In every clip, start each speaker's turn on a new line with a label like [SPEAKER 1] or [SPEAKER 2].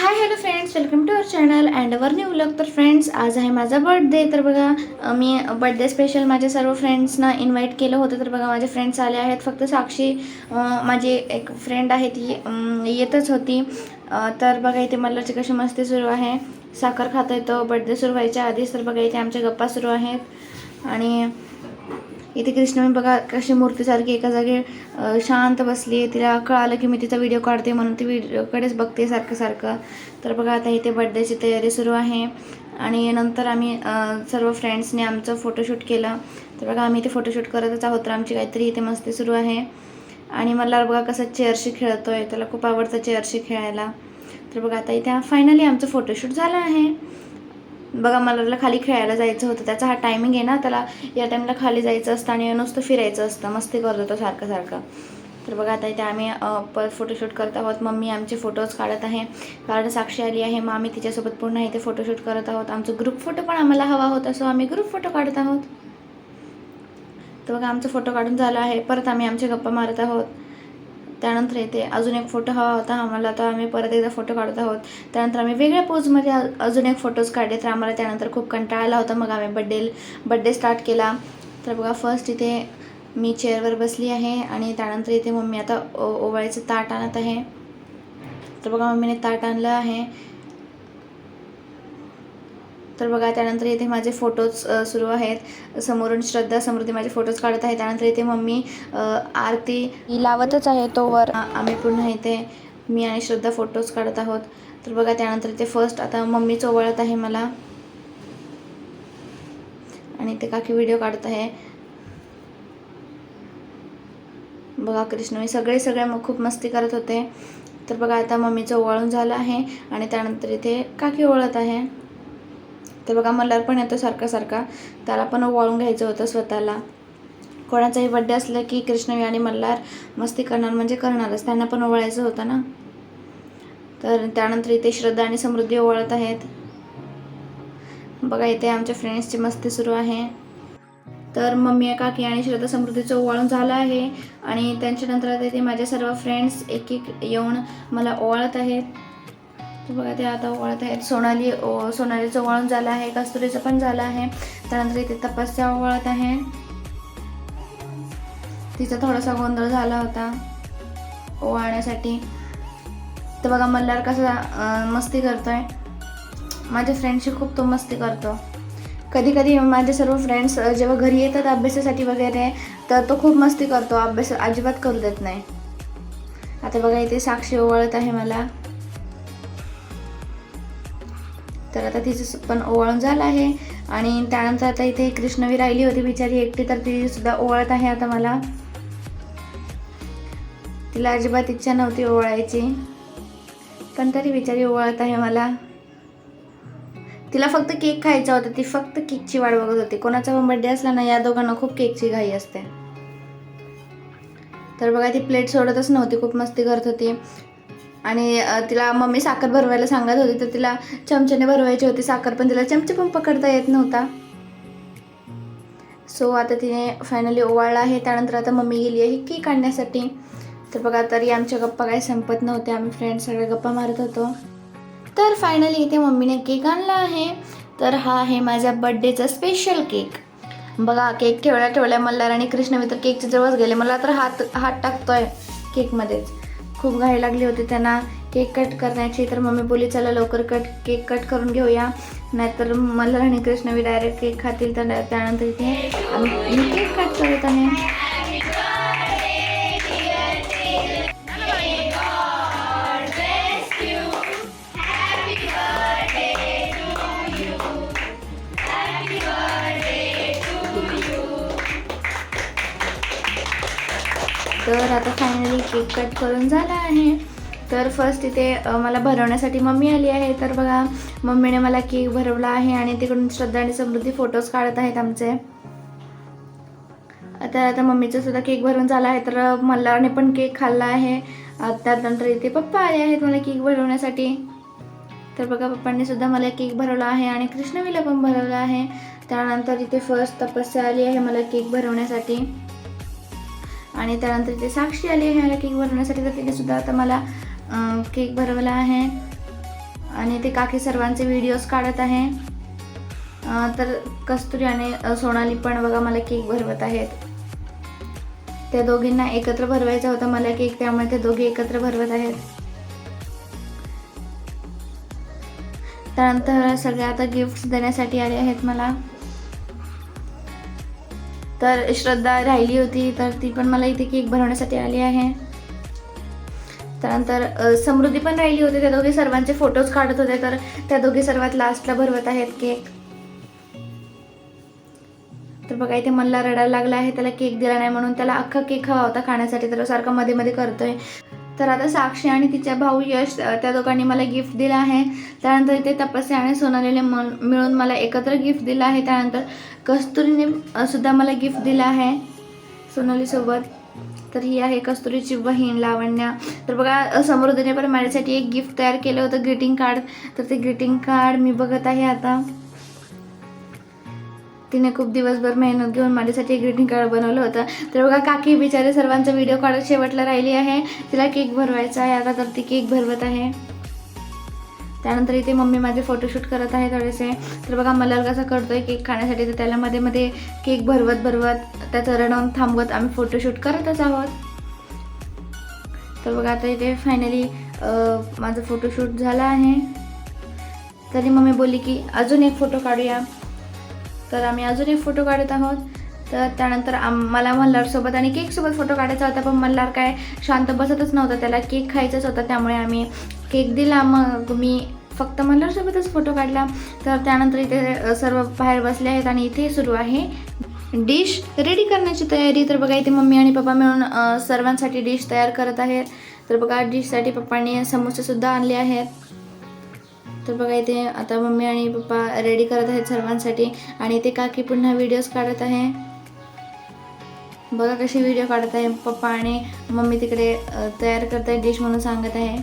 [SPEAKER 1] Hi hello friends welcome to our channel and our new vlog तर friends आज आहे माझा बर्थडे तर बघा मी बर्थडे स्पेशल माझ्या सर्व फ्रेंड्सना इन्व्हाइट केलं होतं. तर बघा माझे फ्रेंड्स आले आहेत. फक्त साक्षी माझी एक फ्रेंड आहे ती येतच होती. तर बघा इथे मल्लरची कशी मस्ती सुरू आहे. साखर खाता येतो बर्थडे सुरू व्हायच्या आधीच तर बघा इथे आमच्या गप्पा सुरू आहेत. आणि इथे कृष्णमी बघा कशी मूर्तीसारखी एका जागी शांत बसली आहे तिला कळालं की मी तिचा व्हिडिओ काढते म्हणून ती व्हिडिओकडेच बघते सारखं सारखं. तर बघा आता इथे बड्डेची तयारी सुरू आहे. आणि नंतर आम्ही सर्व फ्रेंड्सने आमचं फोटोशूट केलं. तर बघा आम्ही इथे फोटोशूट करतच आहोत तर आमची काहीतरी इथे मस्ती सुरू आहे. आणि मला बघा कसं चेअरशी खेळतो आहे त्याला खूप आवडतं चेअरशी खेळायला. तर बघा आता इथे फायनली आमचं फोटोशूट झालं आहे. बघा मला खाली खेळायला जायचं होतं त्याचा हा टायमिंग आहे ना त्याला या टाईमला खाली जायचं असतं आणि नुसतं फिरायचं असतं. मस्ती करत होतो सारखं सारखं. तर बघा आता इथे आम्ही परत फोटोशूट करत आहोत. मम्मी आमचे फोटोज काढत आहे. कारण साक्षी आली आहे. मग आम्ही तिच्यासोबत पुन्हा इथे फोटोशूट करत आहोत. आमचं ग्रुप फोटो पण आम्हाला हवा होता सो आम्ही ग्रुप फोटो काढत आहोत. तर बघा आमचा फोटो काढून झाला आहे. परत आम्ही आमचे गप्पा मारत आहोत. त्यानंतर इथे अजून एक फोटो हवा होता. आम्हाला तर आम्ही परत एकदा फोटो काढत आहोत. त्यानंतर आम्ही वेगळ्या पोजमध्ये अजून एक फोटोज काढले. तर आम्हाला त्यानंतर खूप कंटाळा आला होता. मग आम्ही बड्डे बड्डे स्टार्ट केला. तर बघा फर्स्ट इथे मी चेअरवर बसली आहे. आणि त्यानंतर इथे मम्मी आता ओ ओवाळीचं ताट आणत आहे. तर बघा मम्मीने ताट आणलं आहे. तर बघा त्यानंतर इथे माझे फोटोज सुरू आहेत. समोरून श्रद्धा समृद्धी माझे फोटोज काढत आहे. त्यानंतर इथे मम्मी आरती. लावतच आहे तोवर आम्ही पुन्हा इथे मी आणि श्रद्धा फोटोज काढत आहोत. तर बघा त्यानंतर इथे फर्स्ट आता मम्मी चोवळत आहे मला. आणि ते काकी व्हिडिओ काढत आहे. बघा कृष्ण सगळे सगळे मग खूप मस्ती करत होते. तर बघा आता मम्मीचं ओवाळून झालं आहे. आणि त्यानंतर इथे काकी ओळत आहे. तर बघा मल्हार पण येतो सारखा सारखा. त्याला पण ओवाळून घ्यायचं होतं स्वतःला. कोणाचाही बड्डे असला की कृष्णवी आणि मल्हार मस्ती करणार म्हणजे करणारच. त्यांना पण ओवाळायचं होतं ना? तर त्यानंतर इथे श्रद्धा आणि समृद्धी ओवाळत आहेत. बघा इथे आमच्या फ्रेंड्सची मस्ती सुरू आहे. तर मम्मी काकी आणि श्रद्धा समृद्धीचं ओवाळून झालं आहे. आणि त्यांच्यानंतर तिथे माझ्या सर्व फ्रेंड्स एक एक येऊन मला ओवाळत आहेत. बघा ते आता ओळत आहेत. सोनाली ओ सोनालीचं वळण झालं आहे कस्तुरीचं पण झालं आहे. त्यानंतर इथे तपस्या ओळत आहे. तिचा थोडासा गोंधळ झाला होता ओवाळण्यासाठी. तर बघा मल्हार कसा मस्ती करतोय. माझ्या फ्रेंडशी खूप तो मस्ती करतो. कधी कधी माझे सर्व फ्रेंड्स जेव्हा घरी येतात अभ्यासासाठी वगैरे तर तो खूप मस्ती करतो. अभ्यास अजिबात करू देत नाही. आता बघा इथे साक्षी ओवाळत आहे मला. तर आता तिचं पण ओवाळून झालं आहे. आणि त्यानंतर आता इथे कृष्णवी राहिली होती बिचारी एकटी तर ती सुद्धा ओवाळत आहे आता मला. तिला अजिबात इच्छा नव्हती ओवाळायची. पण तरी बिचारी ओवाळत आहे मला. तिला फक्त केक खायचा होता. ती फक्त केकची वाट बघत होती. कोणाचा पण बड्डे असला ना या दोघांना खूप केकची घाई असते. तर बघा ती प्लेट सोडतच नव्हती. खूप मस्ती करत होती. आणि तिला मम्मी साखर भरवायला सांगत होती तर तिला चमच्याने भरवायची होती साखर पण तिला चमचे पण पकडता येत नव्हता. सो आता तिने फायनली ओवाळला आहे. त्यानंतर आता मम्मी गेली आहे केक आणण्यासाठी. तर बघा तरी आमच्या गप्पा काही संपत नव्हत्या. आम्ही फ्रेंड्स सगळे गप्पा मारत होतो. तर फायनली इथे मम्मीने केक आणला आहे. तर हा आहे माझ्या बड्डेचा स्पेशल केक. बघा केक ठेवल्या ठेवल्या मल्हार आणि कृष्णवी तर केकच्या जवळच गेले. मला तर हात हात टाकतोय केकमध्येच. खूप घाई लागली होती. त्यांना केक कट करण्याची. तर मम्मी बोली चला लवकर कट केक कट करून घेऊया. नाहीतर मला आणि कृष्णवी डायरेक्ट केक खातील. तर त्यानंतर इथे आम्ही केक कट करत आहे. तर आता फायनली केक कट करून झाला आहे. तर फर्स्ट इथे मला भरवण्यासाठी मम्मी आली आहे. तर बघा मम्मीने मला केक भरवला आहे आणि तिकडून श्रद्धा आणि समृद्धी फोटोज काढत आहेत आमचे. आता आता मम्मीचा सुद्धा केक भरून झाला आहे. तर मलाने पण केक खाल्ला आहे. त्यानंतर इथे पप्पा आले आहेत मला केक भरवण्यासाठी. तर बघा पप्पांनी सुद्धा मला केक भरवला आहे आणि कृष्णवीला पण भरवला आहे. त्यानंतर इथे फर्स्ट तपस्या आली आहे मला केक भरवण्यासाठी. आणि त्यानंतर इथे साक्षी आली आहे मला केक भरवण्यासाठी तर तिने सुद्धा आता मला केक भरवला आहे. आणि ते काकी सर्वांचे व्हिडिओज काढत आहे. तर कस्तुरी आणि सोनाली पण बघा मला केक भरवत आहेत. त्या दोघींना एकत्र भरवायचा होता मला केक त्यामुळे ते दोघे एकत्र भरवत आहेत. त्यानंतर सगळे आता गिफ्ट देण्यासाठी आले आहेत मला. तर श्रद्धा राहिली होती तर ती पण मला इथे केक बनवण्यासाठी आली आहे. त्यानंतर समृद्धी पण राहिली होती त्या दोघी सर्वांचे फोटोज काढत होते तर त्या दोघी सर्वात लास्टला भरवत आहेत केक. तर बघा इथे मला रडायला लागला आहे त्याला केक दिला नाही म्हणून त्याला अख्खा केक हवा होता खाण्यासाठी तर सारखा मध्ये मध्ये करतोय. तर आता साक्षी आणि तिचा भाऊ यश त्या दोघांनी मला गिफ्ट दिलं आहे. त्यानंतर इथे तपस्या आणि सोनालीने मन मिळून मला एकत्र गिफ्ट दिलं आहे. त्यानंतर कस्तुरीने सुद्धा मला गिफ्ट दिलं आहे सोनालीसोबत. तर ही आहे कस्तुरीची बहीण लावण्या. तर बघा समृद्धीने पण माझ्यासाठी एक गिफ्ट तयार केलं होतं ग्रीटिंग कार्ड तर ते ग्रीटिंग कार्ड मी बघत आहे आता. तिने खूप दिवसभर मेहनत घेऊन माझ्यासाठी ग्रीटिंग कार्ड बनवलं होतं. तर बघा काकी बिचारे सर्वांचा व्हिडिओ काढत शेवटला राहिली आहे. तिला केक भरवायचा आहे. आता तर ती केक भरवत आहे. त्यानंतर इथे मम्मी माझे फोटोशूट करत आहे थोडेसे. तर बघा मला कसा करतोय केक खाण्यासाठी. तर त्याला मध्ये मध्ये केक भरवत भरवत त्याचं रडवून थांबवत आम्ही फोटोशूट करतच आहोत. तर बघा आता इथे फायनली माझं फोटोशूट झालं आहे. तरी मम्मी बोलली की अजून एक फोटो काढूया. तर आम्ही अजून एक फोटो काढत आहोत. तर त्यानंतर आम मला मल्हारसोबत आणि केकसोबत फोटो काढायचा होता पण मल्हार काय शांत बसतच नव्हता त्याला केक खायचाच होता त्यामुळे आम्ही केक दिला. मग मी फक्त मल्हारसोबतच फोटो काढला. तर त्यानंतर इथे सर्व बाहेर बसले आहेत आणि इथे सुरू आहे डिश रेडी करण्याची तयारी. तर बघा इथे मम्मी आणि पप्पा मिळून सर्वांसाठी डिश तयार करत आहेत. तर बघा डिशसाठी पप्पांनी समोसेसुद्धा आणले आहेत. तर बघा इथे आता मम्मी आणि पप्पा रेडी करत आहेत सर्वांसाठी. आणि इथे काकी पुन्हा व्हिडिओज काढत आहे. बघा कशी व्हिडिओ काढत आहे. पप्पा आणि मम्मी तिकडे तयार करत आहे डिश म्हणून सांगत आहे.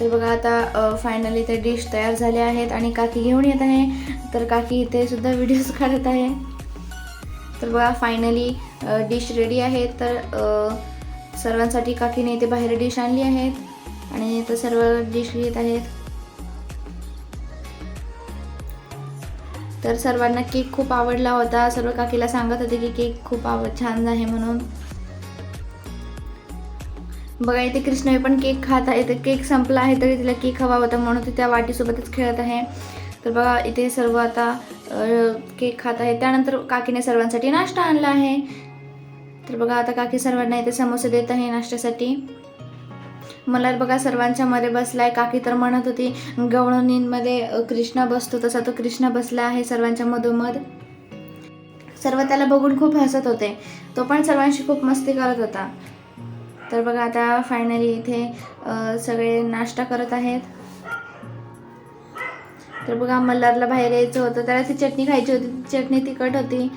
[SPEAKER 1] तर बघा आता फायनली ते डिश तयार झाले आहेत आणि काकी घेऊन येत आहे. तर काकी इथे सुद्धा व्हिडिओज काढत आहे. तर बघा फायनली डिश रेडी आहे. तर सर्वांसाठी काकीने इथे बाहेर डिश आणली आहेत. आणि इथं सर्व डिश येत आहेत. तर सर्वांना केक खूप आवडला होता. सर्व काकीला सांगत होते की केक खूप आव छान आहे म्हणून. बघा इथे कृष्णवी पण केक खात आहे. तर केक संपला आहे तरी तिला केक हवा होता म्हणून ती त्या वाटीसोबतच खेळत आहे. तर बघा इथे सर्व आता केक खात आहे. त्यानंतर काकीने सर्वांसाठी नाश्ता आणला आहे. तर बघा आता काकी सर्वांना इथे समोसे देत आहे नाश्त्यासाठी. मला बघा सर्वांच्या मध्ये बसलाय. काकी तर म्हणत होती गवळणींमध्ये कृष्णा बसतो. तसा तो कृष्णा बसला आहे सर्वांच्या मधोमध. सर्व त्याला बघून खूप हसत होते. तो पण सर्वांशी खूप मस्ती करत होता. तर बघा आता फायनली इथे सगळे नाश्ता करत आहेत. तर बघा मल्हारला बाहेर यायचं होतं. त्याला ती चटणी खायची होती. ती चटणी तिखट होती.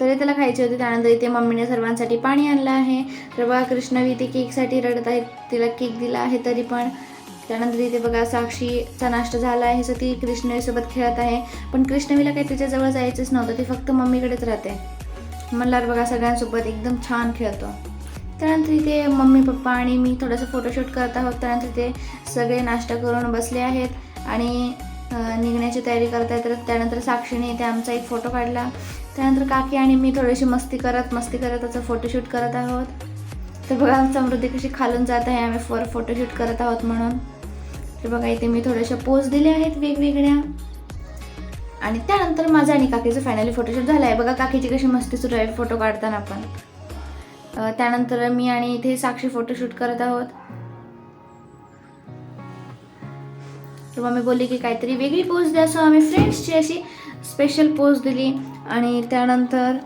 [SPEAKER 1] तरी त्याला खायची होती. त्यानंतर इथे मम्मीने सर्वांसाठी पाणी आणलं आहे. तर बघा कृष्णवी इथे केकसाठी रडत आहे तिला केक दिला आहे तरी पण. त्यानंतर इथे बघा साक्षीचा नाश्ता झाला आहे. सो ती कृष्णवीसोबत खेळत आहे. पण कृष्णवीला काही तिच्याजवळ जायचंच नव्हतं. ती फक्त मम्मीकडेच राहते. मल्हार बघा सगळ्यांसोबत एकदम छान खेळतो. त्यानंतर इथे मम्मी पप्पा आणि मी थोडंसं फोटोशूट करत आहोत. त्यानंतर ते सगळे नाश्ता करून बसले आहेत. आणि निघण्याची तयारी करत आहेत तर त्यानंतर साक्षीने इथे आमचा एक फोटो काढला. त्यानंतर काकी आणि मी थोडीशी मस्ती करत मस्ती करत असं फोटोशूट करत आहोत. तर बघा समृद्धी कशी खालून जात आहे. आम्ही फॉर फोटोशूट करत आहोत म्हणून. तर बघा इथे मी थोड्याशा पोज दिल्या आहेत वेगवेगळ्या. आणि त्यानंतर माझा आणि काकीचं फायनली फोटोशूट झालं आहे बघा काकीची कशी मस्ती सुरू आहे फोटो काढताना पण. त्यानंतर मी आणि इथे साक्षी फोटोशूट करत आहोत. तर मम्मी बोलली की काहीतरी वेगळी पोज द्या. सो आम्ही फ्रेंड्सची अशी स्पेशल पोज दिली आणि त्यानंतर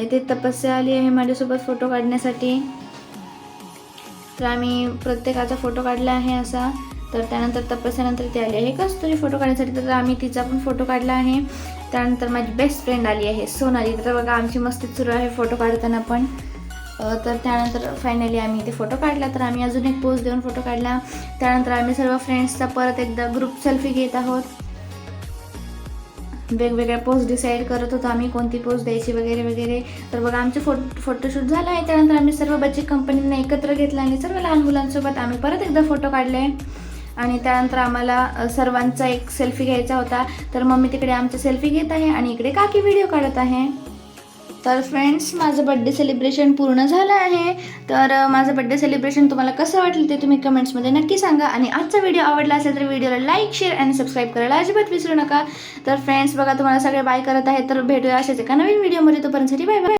[SPEAKER 1] इथे तपस्या आली आहे माझ्यासोबत फोटो काढण्यासाठी. तर आम्ही प्रत्येकाचा फोटो काढला आहे असा. तर त्यानंतर तपस्यानंतर ती आली आहे. कस्तुरी फोटो काढण्यासाठी तर आम्ही तिचा पण फोटो काढला आहे. त्यानंतर माझी बेस्ट फ्रेंड आली आहे सोनाली. तर बघा आमची मस्ती सुरू आहे फोटो काढताना पण. तर त्यानंतर फायनली आम्ही इथे फोटो काढला. तर आम्ही अजून एक पोज देऊन फोटो काढला. त्यानंतर आम्ही सर्व फ्रेंड्सचा परत एकदा ग्रुप सेल्फी घेत आहोत. वेगवेगळ्या पोस्ट डिसाईड करत होतो आम्ही कोणती पोज द्यायची वगैरे वगैरे. तर बघा आमचे फोटो फोटोशूट झालं आहे. त्यानंतर आम्ही सर्व बच्चे कंपनींना एकत्र घेतलं आणि सर्व लहान मुलांसोबत आम्ही परत एकदा फोटो काढले. आणि त्यानंतर आम्हाला सर्वांचा एक सेल्फी घ्यायचा होता. तर मम्मी तिकडे आमची सेल्फी घेत आहे आणि इकडे काकी व्हिडिओ काढत आहे. तर फ्रेंड्स माझं बड्डे सेलिब्रेशन पूर्ण झालं आहे. तर माझं बड्डे सेलिब्रेशन तुम्हाला कसं वाटलं ते तुम्ही कमेंट्समध्ये नक्की सांगा. आणि आजचा व्हिडिओ आवडला असेल तर व्हिडिओला लाईक शेअर आणि सबस्क्राईब करायला अजिबात विसरू नका. तर फ्रेंड्स बघा तुम्हाला सगळे बाय करत आहे तर भेटूया असेच एका नवीन व्हिडिओमध्ये तोपर्यंतसाठी बाय बाय